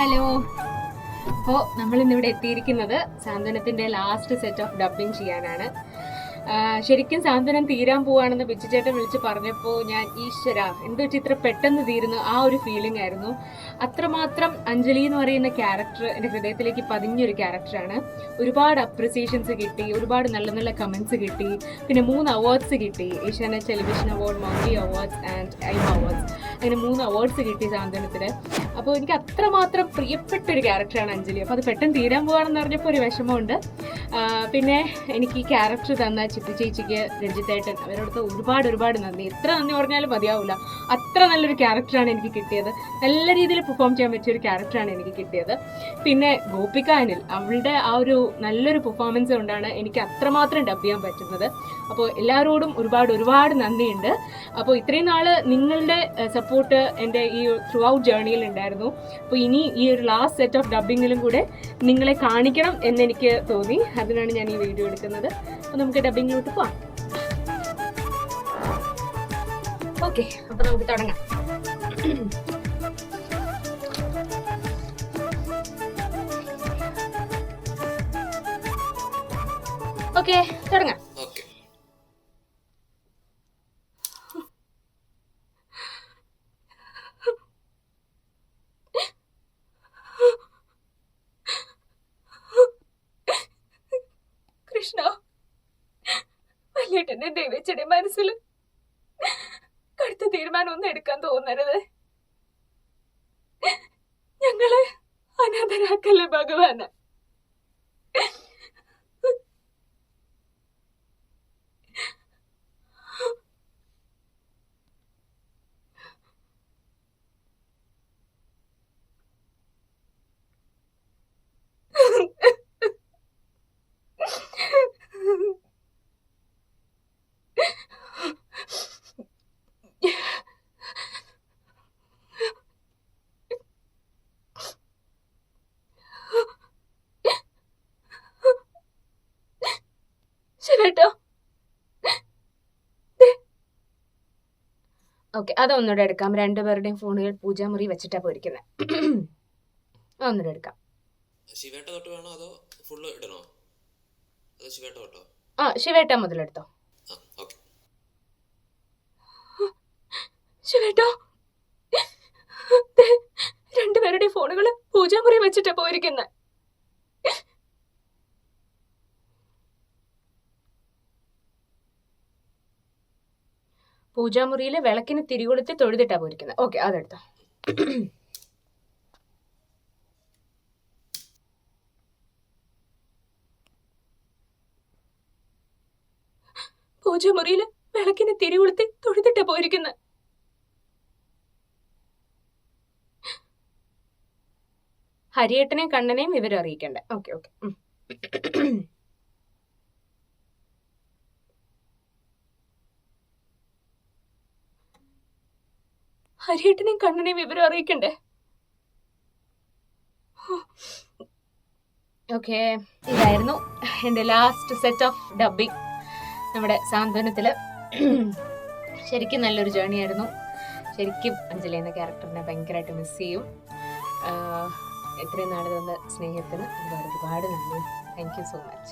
Hello. അപ്പോൾ നമ്മൾ ഇന്നിവിടെ എത്തിയിരിക്കുന്നത് സാന്ത്വനത്തിന്റെ ലാസ്റ്റ് സെറ്റ് ഓഫ് ഡബിങ് ചെയ്യാനാണ്. ശരിക്കും സാന്ത്വനം തീരാൻ പോവാണെന്ന് ബിച്ചുചേട്ടൻ വിളിച്ച് പറഞ്ഞപ്പോൾ ഞാൻ ഈശ്വര എന്തോ ചിത്രം പെട്ടെന്ന് തീരുന്നു. ആ ഒരു ഫീലിംഗ് ആയിരുന്നു. അത്രമാത്രം അഞ്ജലി എന്ന് പറയുന്ന ക്യാരക്ടർ എന്റെ ഹൃദയത്തിലേക്ക് പതിഞ്ഞൊരു ക്യാരക്ടറാണ് ഒരുപാട് അപ്രിസിയേഷൻസ് കിട്ടി ഒരുപാട് നല്ല നല്ല കമൻസ് കിട്ടി. പിന്നെ മൂന്ന് അവാർഡ്സ് കിട്ടി. ഏഷ്യാനെറ്റ് ടെലിവിഷൻ അവാർഡ് മൗണ്ടി അവാർഡ്സ് ആൻഡ് ഐ അവാർഡ്സ് അങ്ങനെ മൂന്ന് അവാർഡ്സ് കിട്ടി സാന്ത്വനത്തിന്. അപ്പോൾ എനിക്ക് അത്രമാത്രം പ്രിയപ്പെട്ട ഒരു ക്യാരക്ടറാണ് അഞ്ജലി. അപ്പോൾ അത് പെട്ടെന്ന് തീരാൻ പോകാണെന്ന് പറഞ്ഞപ്പോൾ ഒരു വിഷമമുണ്ട്. പിന്നെ എനിക്ക് ഈ ക്യാരക്ടർ തന്ന ചിപ്പി ചേച്ചിക്ക് രഞ്ജിത്തേട്ടൻ അവരോടത്ത് ഒരുപാട് ഒരുപാട് നന്ദി. എത്ര നന്ദി പറഞ്ഞാലും മതിയാവില്ല അത്ര നല്ലൊരു ക്യാരക്ടറാണ് എനിക്ക് കിട്ടിയത്. നല്ല രീതിയിൽ പെർഫോം ചെയ്യാൻ പറ്റിയ ഒരു ക്യാരക്ടറാണ് എനിക്ക് കിട്ടിയത്. പിന്നെ ഗോപിക അനിൽ അവളുടെ ആ ഒരു നല്ലൊരു പെർഫോമൻസ് കൊണ്ടാണ് എനിക്ക് അത്രമാത്രം ഡബ് ചെയ്യാൻ പറ്റുന്നത്. അപ്പോൾ എല്ലാവരോടും ഒരുപാട് ഒരുപാട് നന്ദിയുണ്ട്. അപ്പോൾ ഇത്രയും നാൾ നിങ്ങളുടെ സപ്പോർട്ട് എന്റെ ഈ ത്രൂ ഔട്ട് ജേർണിയിൽ ഉണ്ടായിരുന്നു അപ്പോൾ ഇനി ഈ ഒരു ലാസ്റ്റ് സെറ്റ് ഓഫ് ഡബിങ്ങിലും കൂടെ നിങ്ങളെ കാണിക്കണം എന്നെനിക്ക് തോന്നി. അതിനാണ് ഞാൻ ഈ വീഡിയോ എടുക്കുന്നത്. അപ്പോൾ നമുക്ക് ഡബിങ്ങിലോട്ട് പോവാം. ഓക്കെ അപ്പോൾ നമുക്ക് തുടങ്ങാം. ഓക്കെ തുടങ്ങാം. കൃഷ്ണ. വല്യേട്ടന്റെ ദൈവച്ചയുടെ മനസ്സിൽ കടുത്ത തീരുമാനം ഒന്നും എടുക്കാൻ തോന്നരുത്. ഞങ്ങളെ അനാഥരാക്കല്ലേ ഭഗവാന്? ശരിട്ടോ ഓക്കെ അതൊന്നുകൂടെ എടുക്കാം. രണ്ടുപേരുടെയും ഫോണുകൾ പൂജാമുറി വെച്ചിട്ടാ പോയിരിക്കുന്നത് അതൊന്നുകൂടെ എടുക്കാം. ശിവേട്ട തൊട്ട് വേണോ അതോ ഫുള്ള് ഇടണോ? അതോ ശിവേട്ട തൊട്ടോ? ആ ശിവേട്ട മുതലെടുത്തോ. ശിവേട്ടോ രണ്ടുപേരുടെ ഫോണുകൾ പൂജാമുറി വെച്ചിട്ടാ പോയിരിക്കുന്നത് പൂജാമുറിയിൽ വിളക്കിന് തിരികൊളുത്തി തൊഴുതിട്ടാ പോയിരിക്കുന്നത് ഓക്കെ അതെടുത്തോ. പൂജാമുറിയിൽ വിളക്കിന് തിരികൊളുത്തി തൊഴുതിട്ടാ പോയിരിക്കുന്നത് ഹരിയേട്ടനെയും കണ്ണനെയും വിവരം അറിയിക്കണ്ടേ ഓക്കെ. ഓക്കെ ഹരിയേട്ടനെയും കണ്ണനെയും വിവരം അറിയിക്കണ്ടേ? ഓക്കെ ഇതായിരുന്നു എന്റെ ലാസ്റ്റ് സെറ്റ് ഓഫ് ഡബിങ് നമ്മുടെ സാന്ത്വനത്തിൽ ശരിക്കും നല്ലൊരു ജേണി ആയിരുന്നു. ശരിക്കും അഞ്ജലി എന്ന ക്യാരക്ടറിനെ ഭയങ്കരമായിട്ട് മിസ് ചെയ്യും. ഇത്രയും നാൾ തന്ന സ്നേഹത്തിന് ഒരുപാട് ഒരുപാട് നന്ദി. Thank you so much